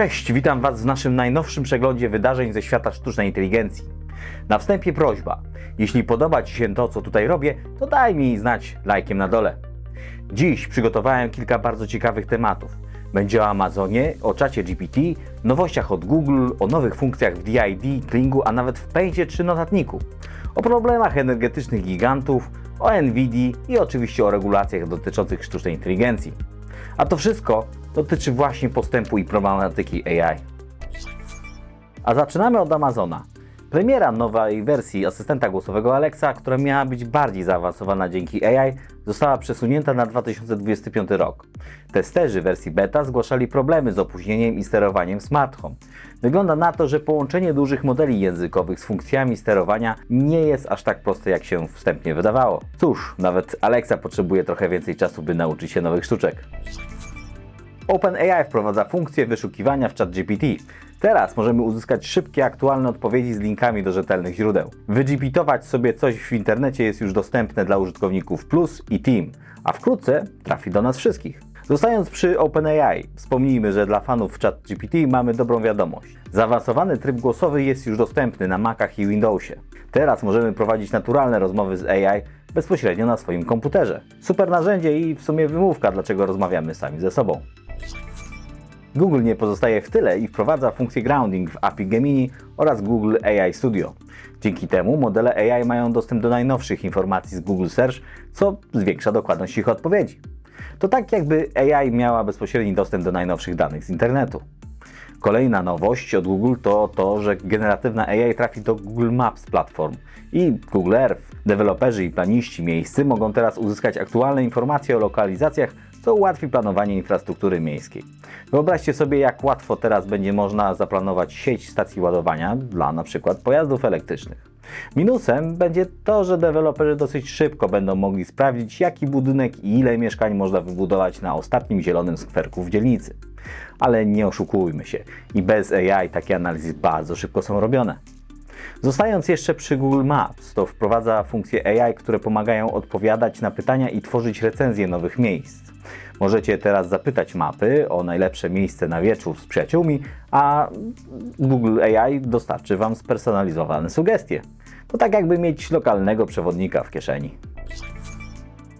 Cześć, witam Was w naszym najnowszym przeglądzie wydarzeń ze świata sztucznej inteligencji. Na wstępie prośba, jeśli podoba Ci się to, co tutaj robię, to daj mi znać lajkiem na dole. Dziś przygotowałem kilka bardzo ciekawych tematów. Będzie o Amazonie, o czacie GPT, nowościach od Google, o nowych funkcjach w DID, Klingu, a nawet w Paintie czy notatniku. O problemach energetycznych gigantów, o NVIDII i oczywiście o regulacjach dotyczących sztucznej inteligencji. A to wszystko dotyczy właśnie postępu i problematyki AI. A zaczynamy od Amazona. Premiera nowej wersji asystenta głosowego Alexa, która miała być bardziej zaawansowana dzięki AI, została przesunięta na 2025 rok. Testerzy wersji beta zgłaszali problemy z opóźnieniem i sterowaniem smart home. Wygląda na to, że połączenie dużych modeli językowych z funkcjami sterowania nie jest aż tak proste, jak się wstępnie wydawało. Cóż, nawet Alexa potrzebuje trochę więcej czasu, by nauczyć się nowych sztuczek. OpenAI wprowadza funkcję wyszukiwania w ChatGPT. Teraz możemy uzyskać szybkie, aktualne odpowiedzi z linkami do rzetelnych źródeł. Wygipitować sobie coś w internecie jest już dostępne dla użytkowników Plus i Team, a wkrótce trafi do nas wszystkich. Zostając przy OpenAI, wspomnijmy, że dla fanów ChatGPT mamy dobrą wiadomość. Zaawansowany tryb głosowy jest już dostępny na Macach i Windowsie. Teraz możemy prowadzić naturalne rozmowy z AI bezpośrednio na swoim komputerze. Super narzędzie i w sumie wymówka, dlaczego rozmawiamy sami ze sobą. Google nie pozostaje w tyle i wprowadza funkcję grounding w API Gemini oraz Google AI Studio. Dzięki temu modele AI mają dostęp do najnowszych informacji z Google Search, co zwiększa dokładność ich odpowiedzi. To tak jakby AI miała bezpośredni dostęp do najnowszych danych z internetu. Kolejna nowość od Google to to, że generatywna AI trafi do Google Maps Platform i Google Earth. Deweloperzy i planiści miejscy mogą teraz uzyskać aktualne informacje o lokalizacjach, co ułatwi planowanie infrastruktury miejskiej. Wyobraźcie sobie, jak łatwo teraz będzie można zaplanować sieć stacji ładowania dla np. pojazdów elektrycznych. Minusem będzie to, że deweloperzy dosyć szybko będą mogli sprawdzić, jaki budynek i ile mieszkań można wybudować na ostatnim zielonym skwerku w dzielnicy. Ale nie oszukujmy się, i bez AI takie analizy bardzo szybko są robione. Zostając jeszcze przy Google Maps, to wprowadza funkcje AI, które pomagają odpowiadać na pytania i tworzyć recenzje nowych miejsc. Możecie teraz zapytać mapy o najlepsze miejsce na wieczór z przyjaciółmi, a Google AI dostarczy Wam spersonalizowane sugestie. To tak jakby mieć lokalnego przewodnika w kieszeni.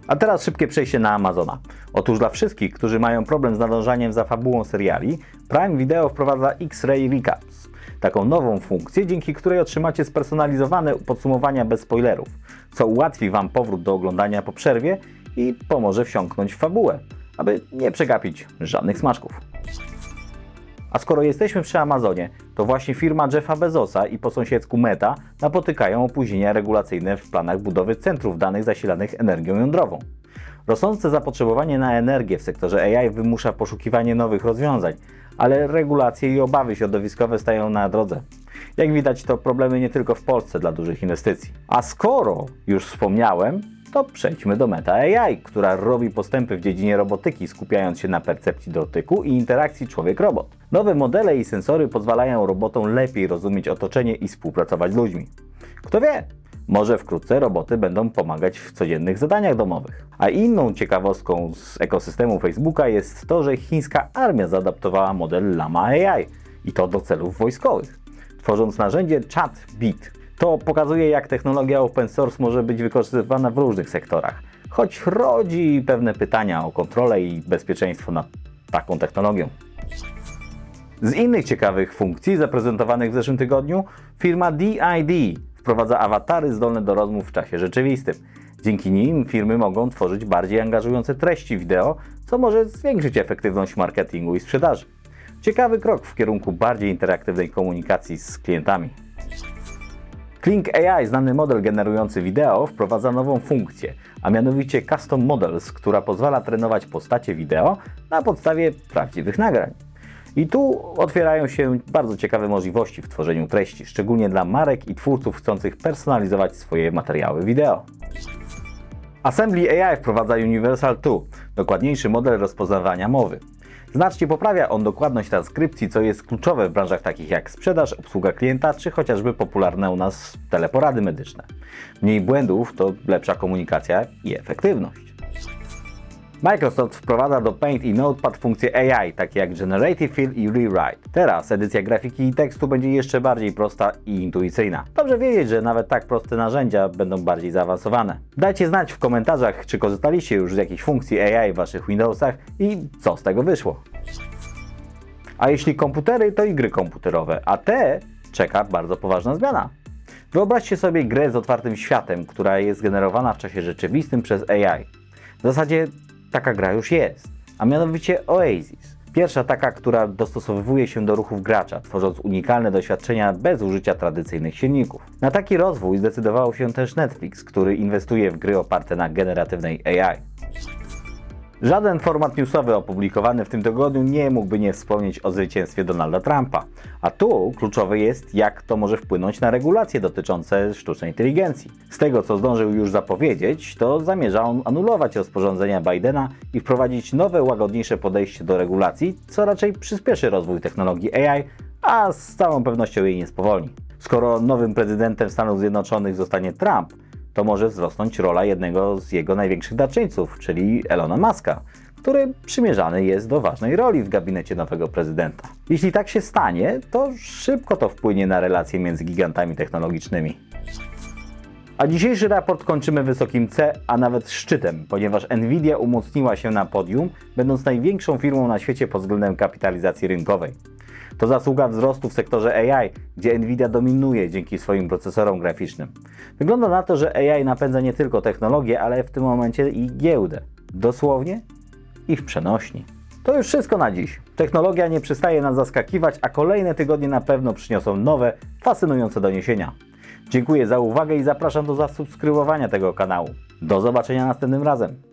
A teraz szybkie przejście na Amazona. Otóż dla wszystkich, którzy mają problem z nadążaniem za fabułą seriali, Prime Video wprowadza X-Ray Recaps. Taką nową funkcję, dzięki której otrzymacie spersonalizowane podsumowania bez spoilerów, co ułatwi Wam powrót do oglądania po przerwie i pomoże wsiąknąć w fabułę, aby nie przegapić żadnych smaczków. A skoro jesteśmy przy Amazonie, to właśnie firma Jeffa Bezosa i po sąsiedzku Meta napotykają opóźnienia regulacyjne w planach budowy centrów danych zasilanych energią jądrową. Rosnące zapotrzebowanie na energię w sektorze AI wymusza poszukiwanie nowych rozwiązań, ale regulacje i obawy środowiskowe stają na drodze. Jak widać, to problemy nie tylko w Polsce dla dużych inwestycji. A skoro już wspomniałem, to przejdźmy do Meta AI, która robi postępy w dziedzinie robotyki, skupiając się na percepcji dotyku i interakcji człowiek-robot. Nowe modele i sensory pozwalają robotom lepiej rozumieć otoczenie i współpracować z ludźmi. Kto wie, może wkrótce roboty będą pomagać w codziennych zadaniach domowych. A inną ciekawostką z ekosystemu Facebooka jest to, że chińska armia zaadaptowała model Llama AI i to do celów wojskowych, tworząc narzędzie ChatBit. To pokazuje, jak technologia open source może być wykorzystywana w różnych sektorach, choć rodzi pewne pytania o kontrolę i bezpieczeństwo nad taką technologią. Z innych ciekawych funkcji zaprezentowanych w zeszłym tygodniu, firma DID wprowadza awatary zdolne do rozmów w czasie rzeczywistym. Dzięki nim firmy mogą tworzyć bardziej angażujące treści wideo, co może zwiększyć efektywność marketingu i sprzedaży. Ciekawy krok w kierunku bardziej interaktywnej komunikacji z klientami. Kling AI, znany model generujący wideo, wprowadza nową funkcję, a mianowicie Custom Models, która pozwala trenować postacie wideo na podstawie prawdziwych nagrań. I tu otwierają się bardzo ciekawe możliwości w tworzeniu treści, szczególnie dla marek i twórców chcących personalizować swoje materiały wideo. Assembly AI wprowadza Universal 2, dokładniejszy model rozpoznawania mowy. Znacznie poprawia on dokładność transkrypcji, co jest kluczowe w branżach takich jak sprzedaż, obsługa klienta, czy chociażby popularne u nas teleporady medyczne. Mniej błędów to lepsza komunikacja i efektywność. Microsoft wprowadza do Paint i Notepad funkcje AI, takie jak Generative Fill i Rewrite. Teraz edycja grafiki i tekstu będzie jeszcze bardziej prosta i intuicyjna. Dobrze wiedzieć, że nawet tak proste narzędzia będą bardziej zaawansowane. Dajcie znać w komentarzach, czy korzystaliście już z jakichś funkcji AI w Waszych Windowsach i co z tego wyszło. A jeśli komputery, to i gry komputerowe, a te czeka bardzo poważna zmiana. Wyobraźcie sobie grę z otwartym światem, która jest generowana w czasie rzeczywistym przez AI. W zasadzie taka gra już jest, a mianowicie Oasis. Pierwsza taka, która dostosowuje się do ruchów gracza, tworząc unikalne doświadczenia bez użycia tradycyjnych silników. Na taki rozwój zdecydował się też Netflix, który inwestuje w gry oparte na generatywnej AI. Żaden format newsowy opublikowany w tym tygodniu nie mógłby nie wspomnieć o zwycięstwie Donalda Trumpa. A tu kluczowe jest, jak to może wpłynąć na regulacje dotyczące sztucznej inteligencji. Z tego, co zdążył już zapowiedzieć, to zamierza on anulować rozporządzenia Bidena i wprowadzić nowe, łagodniejsze podejście do regulacji, co raczej przyspieszy rozwój technologii AI, a z całą pewnością jej nie spowolni. Skoro nowym prezydentem Stanów Zjednoczonych zostanie Trump, to może wzrosnąć rola jednego z jego największych darczyńców, czyli Elona Muska, który przymierzany jest do ważnej roli w gabinecie nowego prezydenta. Jeśli tak się stanie, to szybko to wpłynie na relacje między gigantami technologicznymi. A dzisiejszy raport kończymy wysokim C, a nawet szczytem, ponieważ Nvidia umocniła się na podium, będąc największą firmą na świecie pod względem kapitalizacji rynkowej. To zasługa wzrostu w sektorze AI, gdzie Nvidia dominuje dzięki swoim procesorom graficznym. Wygląda na to, że AI napędza nie tylko technologię, ale w tym momencie i giełdę. Dosłownie i w przenośni. To już wszystko na dziś. Technologia nie przestaje nas zaskakiwać, a kolejne tygodnie na pewno przyniosą nowe, fascynujące doniesienia. Dziękuję za uwagę i zapraszam do zasubskrybowania tego kanału. Do zobaczenia następnym razem.